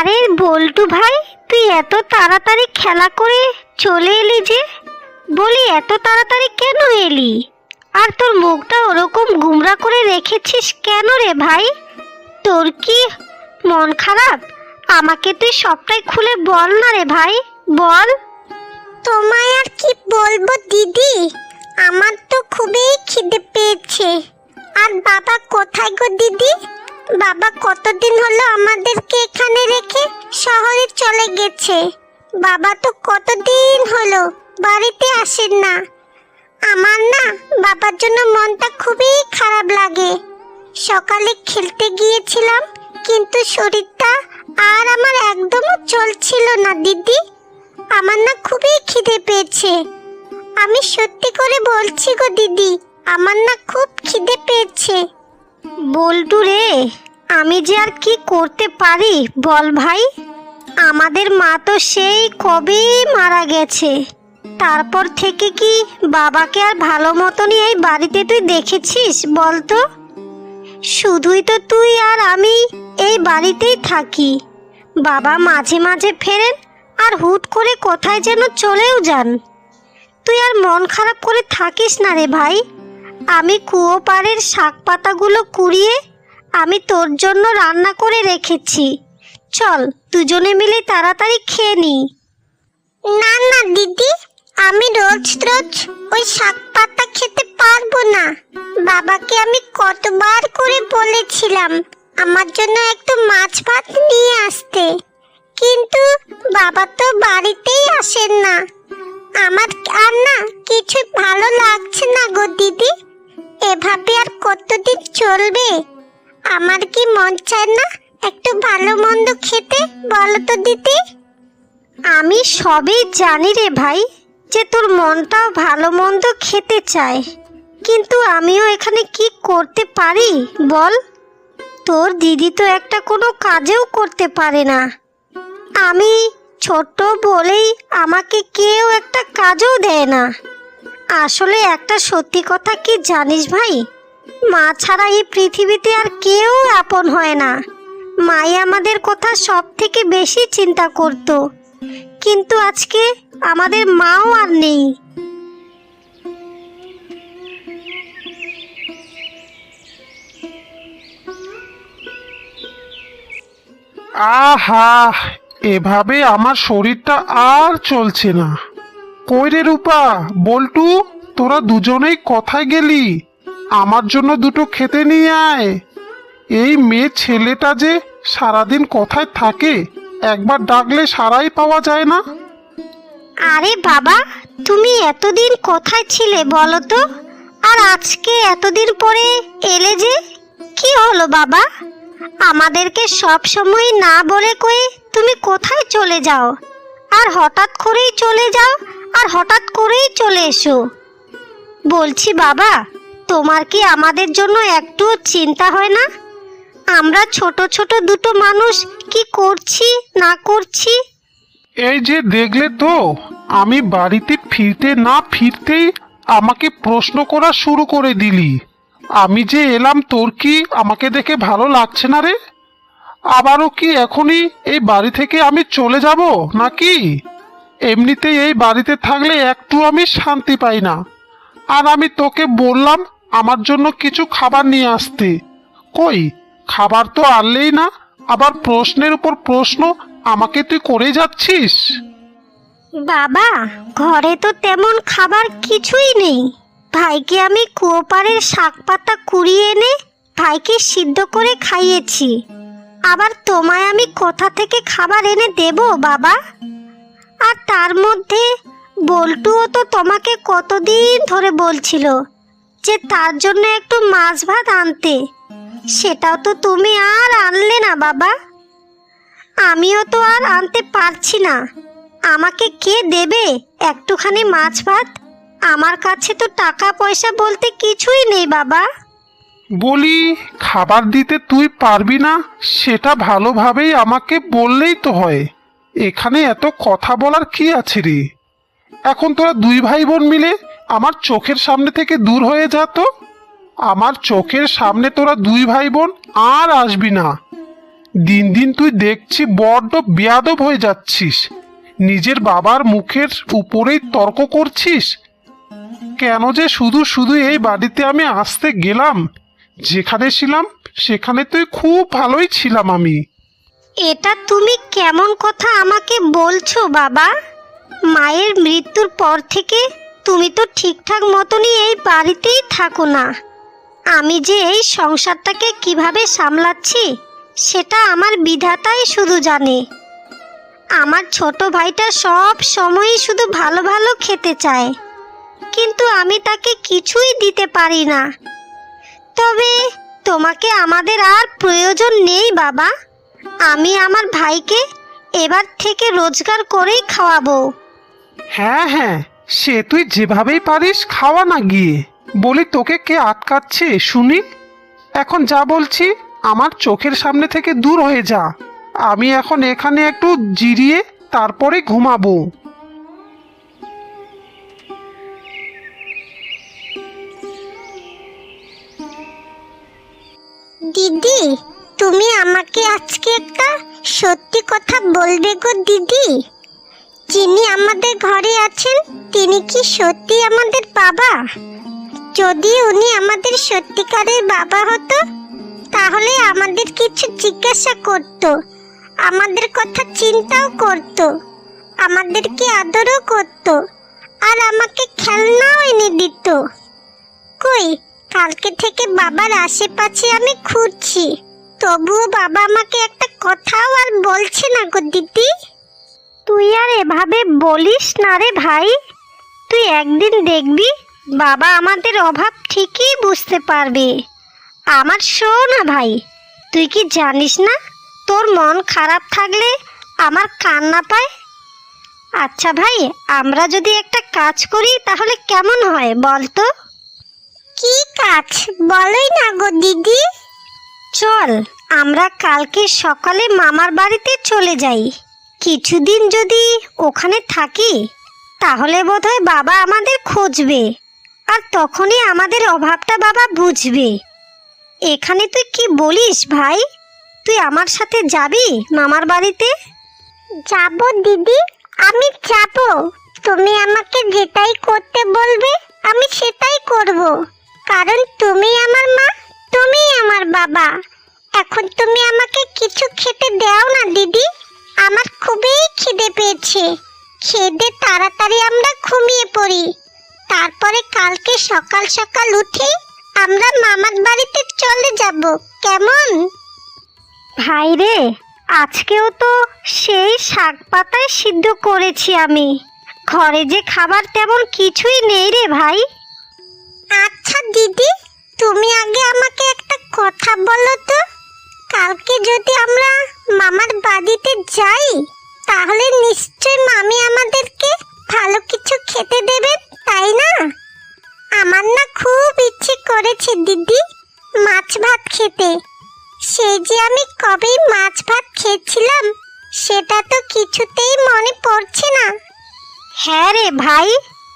আরে বল্টু ভাই, তুই এত তাড়াতাড়ি খেলা করে চলে এলি যে? বলি, এত তাড়াতাড়ি কেন এলি? আর তোর মুখটা ওরকম গুমরা করে রেখেছিস কেন রে ভাই? তোর কি মন খারাপ? আমাকে তুই সবটাই খুলে বল না রে ভাই, বল। তোমায় আর কি বলব দিদি? আমার তো খুবই খিদে পেয়েছে। আর বাবা কোথায় গো দিদি? বাবা কতদিন হলো আমাদেরকে এখানে রেখে শহরে চলে গেছে? বাবা তো কতদিন হলো বাড়িতে আসেন না। আমার না বাবার জন্য মনটা খুবই খারাপ লাগে। সকালে খেলতে গিয়েছিলাম, কিন্তু শরীরটা আর আমার একদমও চলছিল না দিদি। আমার না খুবই খিদে পেয়েছে। আমি সত্যি করে বলছি গো দিদি, আমার না খুব খিদে পেয়েছে। বল্টু রে, আমি যে আর কি করতে পারি বল ভাই? আমাদের মা তো সেই কবেই মারা গেছে। তারপর থেকে কি বাবাকে আর ভালো মতনই এই বাড়িতে তুই দেখেছিস বল তো শুধুই তো তুই আর আমি এই বাড়িতেই থাকি। বাবা মাঝে মাঝে ফেরেন আর হুট করে কোথায় যেন চলেও যান। তুই আর মন খারাপ করে থাকিস না রে ভাই। আমি কুয়ো পাড়ের শাক পাতাগুলো কুড়িয়ে আমি তোর জন্য রান্না করে রেখেছি। চল, দুজনে মিলে তাড়াতাড়ি খেয়ে নি। না না, দিদি, আমি রোজ রোজ ওই শাক পাতা খেতে পারব না। বাবাকে আমি কতবার করে বলেছিলাম আমার জন্য একটু মাছ ভাত নিয়ে আসতে। কিন্তু বাবা তো বাড়িতেই আসেন না। আমার আর না কিছু ভালো লাগছে না গো দিদি। এভাবে আর কতদিন চলবে? আমার কি মন চায় না একটু ভালো মন্দ খেতে, বলো তো দিদি। আমি সবই জানি রে ভাই যে তোর মনটাও ভালো মন্দ খেতে চায়। কিন্তু আমিও এখানে কি করতে পারি, বল? তোর দিদি তো একটা কোনো কাজেও করতে পারে না। আমি ছোট বলেই আমাকে কেউ একটা কাজও দেয় না। আসলে একটা সত্যি কথা কি জানিস ভাই? মা ছাড়া এই পৃথিবীতে আর কেউ আপন হয় না। মাই আমাদের কথা সব থেকে বেশি চিন্তা করতো। কিন্তু আজকে আমাদের মাও আর নেই। আহা, এভাবে আমার শরীরটা আর চলছে না। কই রে রূপা? বল্টু, তোরা দুজনেই কোথায় গেলি? আমার জন্য দুটো খেতে নিয়ে আয়। এই মেয়ে ছেলেটা যে সারাদিন কোথায় থাকে, একবার ডাকলে সারাই পাওয়া যায় না। আরে বাবা, তুমি এতদিন কোথায় ছিলে বলো তো? আর আজকে এতদিন পরে এলে যে? কি হলো বাবা? আমাদেরকে সব সময় না বলে কয়ে তুমি কোথায় চলে যাও? আর হঠাৎ করেই চলে যাও আর হঠাৎ করেই চলে এসো। বলছি, বাবা, তোমার কি আমাদের জন্য একটুও চিন্তা হয় না? আমরা ছোট ছোট দুটো মানুষ কি করছি, না করছি? এই যে দেখলে তো, আমি বাড়িতে ফিরতে না ফিরতেই আমাকে প্রশ্ন করা শুরু করে দিলি। আমি যে এলাম তোর কি আমাকে দেখে ভালো লাগছে না রে? আবারও কি এখনই এই বাড়ি থেকে আমি চলে যাব নাকি? এমনিতেই এই বাড়িতে থাকলে একটু আমি শান্তি পাই না। আর আমি তোকে বললাম আমার জন্য কিছু খাবার নিয়ে আসতে। কই? খাবার তো আনলেই না। আবার প্রশ্নের উপর প্রশ্ন আমাকে তুই করে যাচ্ছিস? বাবা, ঘরে তো তেমন খাবার কিছুই নেই। ভাইকে আমি কুয়োপাড়ের শাক পাতা কুড়িয়ে এনে ভাইকে সিদ্ধ করে খাইয়েছি। আবার তোমায় আমি কোথা থেকে খাবার এনে দেব, বাবা? আর তার মধ্যে বল্টুও তো তোমাকে কতদিন ধরে বলছিল যে তার জন্য একটু মাছ ভাত আনতে। সেটাও তো তুমি আর আনলে না, বাবা। আমিও তো আর আনতে পারছি না। আমাকে কে দেবে একটুখানি মাছ ভাত? আমার কাছে তো টাকা পয়সা বলতে কিছুই নেই, বাবা। বলি, খাবার দিতে তুই পারবি না, সেটা ভালোভাবেই আমাকে বললেই তো হয়। এখানে এত কথা বলার কি আছে রে? এখন তোরা দুই ভাই বোন মিলে আমার চোখের সামনে থেকে দূর হয়ে যা তো। আমার চোখের সামনে তোরা দুই ভাই বোন আর আসবি না। দিন দিন তুই দেখছি বড্ড বেয়াদব হয়ে যাচ্ছিস। নিজের বাবার মুখের উপরেই তর্ক করছিস? কেন যে শুধু শুধু এই বাড়িতে আমি আসতে গেলাম? যেখানে ছিলাম, সেখানে তুই খুব ভালোই ছিলাম আমি। এটা তুমি কেমন কথা আমাকে বলছো, বাবা? মায়ের মৃত্যুর পর থেকে তুমি তো ঠিকঠাক মতনই এই বাড়িতেই থাকো না। আমি যে এই সংসারটাকে কীভাবে সামলাচ্ছি, সেটা আমার বিধাতাই শুধু জানে। আমার ছোট ভাইটা সব সময়ই শুধু ভালো ভালো খেতে চায়, কিন্তু আমি তাকে কিছুই দিতে পারি না। তবে তোমাকে আমাদের আর প্রয়োজন নেই, বাবা। আমি আমার ভাইকে এবার থেকে রোজগার করেই খাওয়াবো। হ্যাঁ হ্যাঁ সে তুই যেভাবেই পারিস খাওয়া না গিয়ে। বলি তোকে কে আটকাচ্ছে, শুনি? এখন যা বলছি আমার চোখের সামনে থেকে দূর হয়ে যা। আমি এখন এখানে একটু জিরিয়ে তারপরে ঘুমাবো। দিদি, তুমি আমাকে আজকে একটা সত্যি কথা বলবে গো দিদি। যিনি আমাদের ঘরে আছেন, তিনি কি সত্যি আমাদের বাবা? যদি উনি আমাদের সত্যিকারের বাবা হতো, তাহলে আমাদের কিছু জিজ্ঞাসা করত, আমাদের কথা চিন্তাও করত, আমাদেরকে আদরও করত, আর আমাকে খেলনাও এনে দিত। কই কালকে থেকে বাবার আশেপাশে আমি খুঁজছি। তবুও বাবা আমাকে একটা কথাও আর বলছে না গো দিদি। তুই আর এভাবে বলিস না রে ভাই। তুই একদিন দেখবি, বাবা আমাদের অভাব ঠিকই বুঝতে পারবে। আমার শোনা ভাই, তুই কি জানিস না, তোর মন খারাপ থাকলে আমার কান্না পায়? আচ্ছা ভাই, আমরা যদি একটা কাজ করি তাহলে কেমন হয় বল তো কি কাজ? বলোই না গো দিদি। চল, আমরা কালকে সকালে মামার বাড়িতে চলে যাই। কিছুদিন যদি ওখানে থাকি, তাহলে বোধহয় বাবা আমাদের খুঁজবে। আর তখনই আমাদের অভাবটা বাবা বুঝবে। এখানে তুই কি বলিস ভাই? তুই আমার সাথে যাবি মামার বাড়িতে? যাব দিদি, আমি যাব। তুমি আমাকে যেটাই করতে বলবে, আমি সেটাই করব। কারণ তুমি আমার মা তুমি আমার বাবা। এখন তুমি আমাকে কিছু খেতে দাও না, দিদি। আমার খুবই খিদে পেয়েছে। খেদে তাড়াতাড়ি আমরা ঘুমিয়ে পড়ি। তারপরে কালকে সকাল সকাল উঠে আমরা মামার বাড়িতে চলে যাব। কেমন? ভাই রে, আজকেও তো সেই শাক পাতায় সিদ্ধ করেছি আমি। ঘরে যে খাবার তেমন কিছুই নেই রে ভাই। আচ্ছা দিদি, তুমি আগে আমাকে একটা কথা বলো তো। কালকে যদি আমরা মামার বাড়িতে যাই, তাহলে নিশ্চয় মামি আমাদেরকে ভালো কিছু খেতে দেবে, তাই না? আমার না খুব ইচ্ছে করেছে, দিদি, মাছ ভাত খেতে। সেই যে আমি কবেই মাছ ভাত খেয়েছিলাম, সেটা তো কিছুতেই মনে পড়ছে না। হ্যাঁ রে ভাই,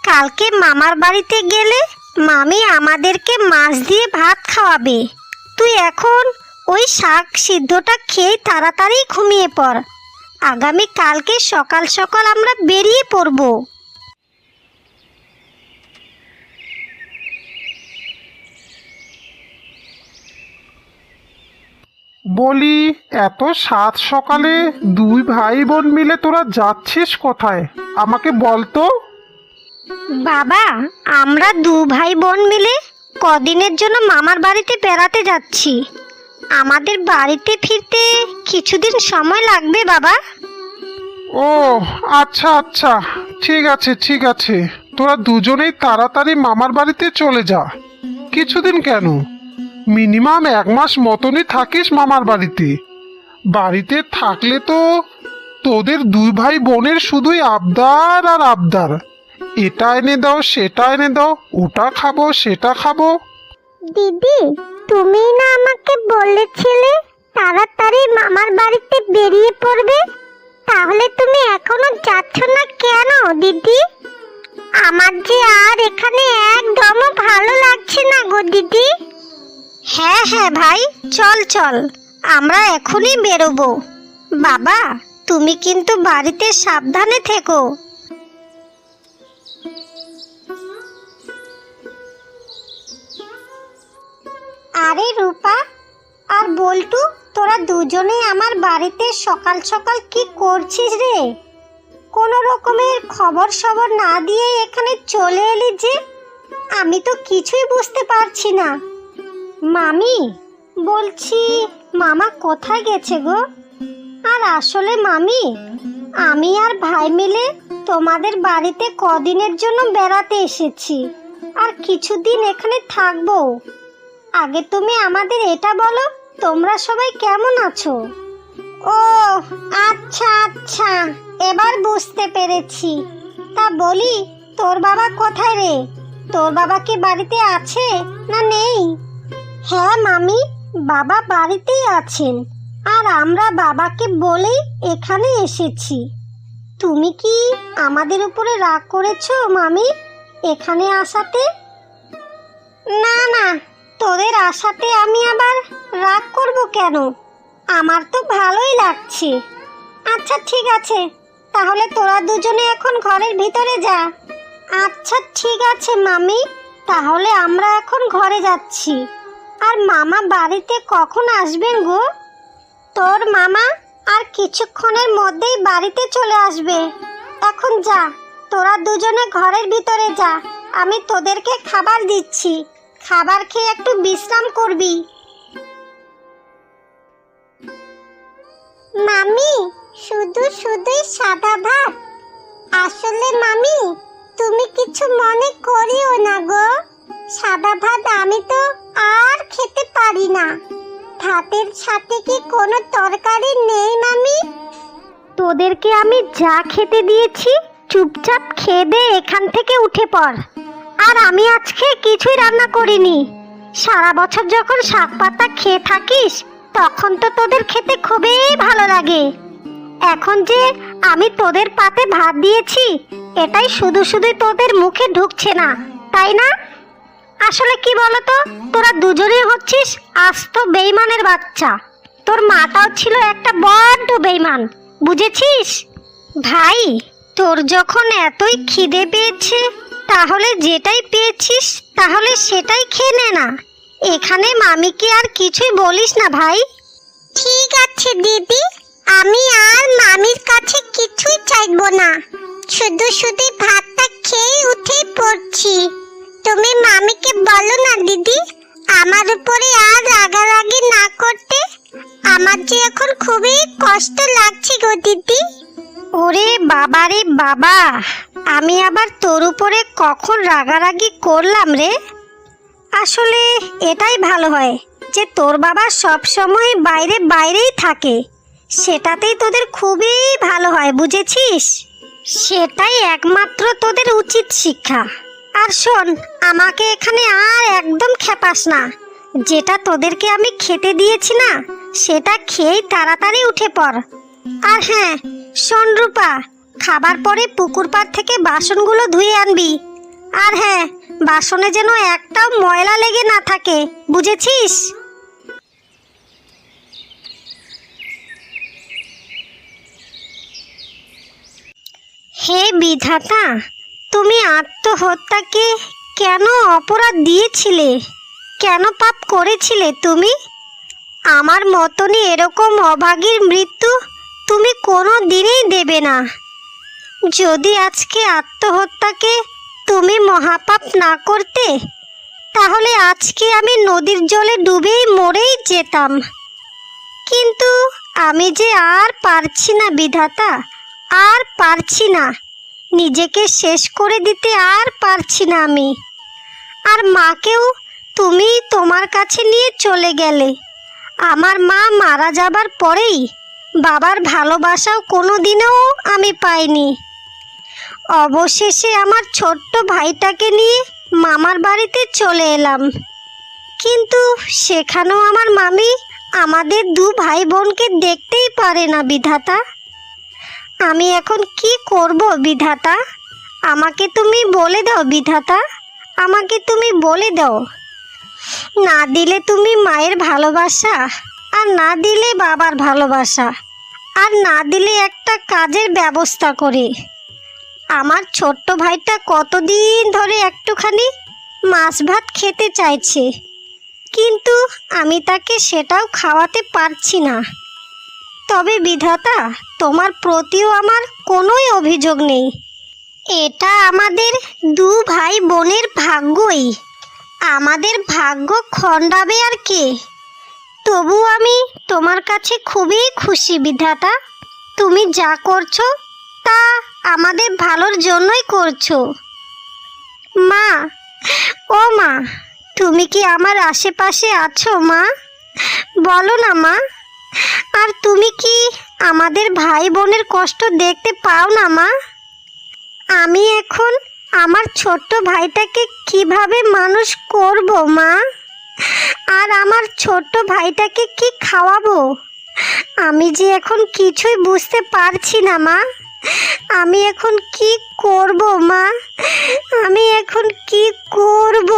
কালকে মামার বাড়িতে গেলে মামি আমাদেরকে মাছ দিয়ে ভাত খাওয়াবে। তুই এখন ওই শাক সিদ্ধটা খেয়ে তাড়াতাড়ি ঘুমিয়ে পড়। আগামী কালকে সকাল সকাল আমরা বেরিয়ে পড়ব। বলি, এত সাত সকালে দুই ভাই বোন মিলে তোরা যাচ্ছিস কোথায়? আমাকে বলতো বাবা, আমরা দু ভাই বোন মিলে কদিনের জন্য মামার বাড়িতে বেড়াতে যাচ্ছি। আমাদের বাড়িতে ফিরতে কিছুদিন সময় লাগবে, বাবা? ও আচ্ছা আচ্ছা। ঠিক আছে ঠিক আছে। তোরা দুজনেই তাড়াতাড়ি মামার বাড়িতে চলে যা। কিছুদিন কেন? মিনিমাম এক মাস মতনই থাকিস মামার বাড়িতে। বাড়িতে থাকলে তো তোদের দুই ভাই বোনের শুধুই আবদার আর আবদার। এটা এনে দাও, সেটা এনে দাও, ওটা খাব, সেটা খাব। দিদি, তুমি না আমাকে বলেছিলে তাড়াতাড়ি মামার বাড়িতে বেরিয়ে পড়বে? তাহলে তুমি এখনও যাচ্ছ না কেন, দিদি? আমার যে আর এখানে একদমও ভালো লাগছে না গো, দিদি। হ্যাঁ হ্যাঁ ভাই, চল চল, আমরা এখনই বেরোবো। বাবা, তুমি কিন্তু বাড়িতে সাবধানে থেকো। আরে রূপা আর বল্টু, তোরা দুজনে আমার বাড়িতে সকাল সকাল কি করছিস রে? কোনো রকমের খবর সবর না দিয়ে এখানে চলে এলি যে, আমি তো কিছুই বুঝতে পারছি না। মামি, বলছি মামা কোথায় গেছে গো? আর আসলে মামি, আমি আর ভাই মিলে তোমাদের বাড়িতে কদিনের জন্য বেড়াতে এসেছি। আর কিছুদিন এখানে থাকব। আগে তুমি আমাদের এটা বলো, তোমরা সবাই কেমন আছো? ও আচ্ছা আচ্ছা এবার বুঝতে পেরেছি। তা বলি, তোর বাবা কোথায় রে? তোর বাবা কি বাড়িতে আছে না নেই? হ্যাঁ মামি, বাবা বাড়িতেই আছেন। আর আমরা বাবাকে বলেই এখানে এসেছি। তুমি কি আমাদের উপরে রাগ করেছ, মামি, এখানে আসাতে? না না তোদের আশাতে আমি আবার রাগ করব কেন? আমার তো ভালোই লাগছে। আচ্ছা ঠিক আছে। তাহলে তোরা দুজনে এখন ঘরের ভিতরে যা। আচ্ছা ঠিক আছে, মামি। তাহলে আমরা এখন ঘরে যাচ্ছি। আর মামা বাড়িতে কখন আসবেন গো? তোর মামা আর কিছুক্ষণের মধ্যেই বাড়িতে চলে আসবে। এখন যা, তোরা দুজনে ঘরের ভিতরে যা। আমি তোদেরকে খাবার দিচ্ছি। খাবার খেয়ে একটু বিশ্রাম করবি। মামি, শুধু শুধুই সাদা ভাত। আসলে মামি, তুমি কিছু মনে করিও না গো। সাদা ভাত আমি তো আর খেতে পারি না। ভাতের সাথে কি কোনো তরকারি নেই, মামি? তোদেরকে আমি যা খেতে দিয়েছি, চুপচাপ খেয়ে দে, এখান থেকে উঠে পড়। আর আমি আজকে কিছুই রান্না করিনি। সারা বছর যখন শাক পাতা খেয়ে থাকিস, তখন তো তোদের খেতে খুবই ভালো লাগে। এখন যে আমি তোদের পাতে ভাত দিয়েছি, এটাই শুধু শুধু তোদের মুখে ঢুকছে না, তাই না? আসলে কি বলতো, তোরা দুজনেই হচ্ছিস আস্ত বেইমানের বাচ্চা। তোর মাটাও ছিল একটা বড্ড বেইমান, বুঝেছিস? ভাই, তোর যখন এতই খিদে পেয়েছে তাহলে যেটাই পেয়েছিস, তাহলে সেটাই খেয়ে নে না। এখানে মামিকে আর কিছুই বলিস না ভাই। ঠিক আছে, দিদি। আমি আর মামির কাছে কিছুই চাইব না। শুধু শুধু ভাতটা খেয়ে উঠেই পড়ছি। তুমি মামিকে বলো না, দিদি। আমার উপরে আর রাগারাগি না করতে আমার যে এখন খুবই কষ্ট লাগছে গো, দিদি। ওরে বাবা রে বাবা, আমি আবার তোর উপরে কখন রাগারাগি করলাম রে? আসলে এটাই ভালো হয় যে তোর বাবা সব সময় বাইরে বাইরেই থাকে। সেটাতেই তোদের খুবই ভালো হয়, বুঝেছিস? সেটাই একমাত্র তোদের উচিত শিক্ষা। আর শোন, আমাকে এখানে আর একদম খেপাস না। যেটা তোদেরকে আমি খেতে দিয়েছি না, সেটা খেয়েই তাড়াতাড়ি উঠে পড়। আর হ্যাঁ শোন রূপা খাবার পরে পুকুর পাড় থেকে বাসনগুলো ধুয়ে আনবি। আর হ্যাঁ বাসনে যেন একটাও ময়লা লেগে না থাকে, বুঝেছিস? হে বিধাতা, তুমি আত্মহত্যাকে কেন অপরাধ দিয়েছিলে? কেন পাপ করেছিলে তুমি? আমার মতনই এরকম অভাগীর মৃত্যু তুমি কোনো দিনেই দেবে না। যদি আজকে আত্মহত্যাকে তুমি মহাপাপ না করতে, তাহলে আজকে আমি নদীর জলে ডুবেই মরেই যেতাম। কিন্তু আমি যে আর পারছি না বিধাতা, আর পারছি না। নিজেকে শেষ করে দিতে আর পারছি না আমি। আর মাকেও তুমি তোমার কাছে নিয়ে চলে গেলে। আমার মা মারা যাবার পরেই বাবার ভালোবাসাও কোনো দিনেও আমি পাইনি। অবশেষে আমার ছোট্ট ভাইটাকে নিয়ে মামার বাড়িতে চলে এলাম। কিন্তু সেখানেও আমার মামি আমাদের দু ভাই বোনকে দেখতেই পারে না, বিধাতা। আমি এখন কি করব, বিধাতা? আমাকে তুমি বলে দাও, বিধাতা। আমাকে তুমি বলে দাও। না দিলে তুমি মায়ের ভালোবাসা আর না দিলে বাবার ভালোবাসা। আর না দিলে একটা কাজের ব্যবস্থা করে। আমার ছোট্ট ভাইটা কতদিন ধরে একটুখানি মাছ ভাত খেতে চাইছে। কিন্তু আমি তাকে সেটাও খাওয়াতে পারছি না। তবে বিধাতা, তোমার প্রতিও আমার কোনোই অভিযোগ নেই। এটা আমাদের দু ভাই বোনের ভাগ্যই। আমাদের ভাগ্য খণ্ডাবে আর কে? তবু আমি তোমার কাছে খুবই খুশি, বিধাতা। তুমি যা করছ, তা আমাদের ভালোর জন্যই করছ। মা, ও মা, তুমি কি আমার আশেপাশে আছো, মা? বলো না, মা। আর তুমি কি আমাদের ভাই বোনের কষ্ট দেখতে পাও না, মা? আমি এখন আমার ছোট্ট ভাইটাকে কীভাবে মানুষ করব, মা? আর আমার ছোট্ট ভাইটাকে কি খাওয়াবো? আমি যে এখন কিছুই বুঝতে পারছি না, মা। আমি এখন কি করব, মা? আমি এখন কি করব?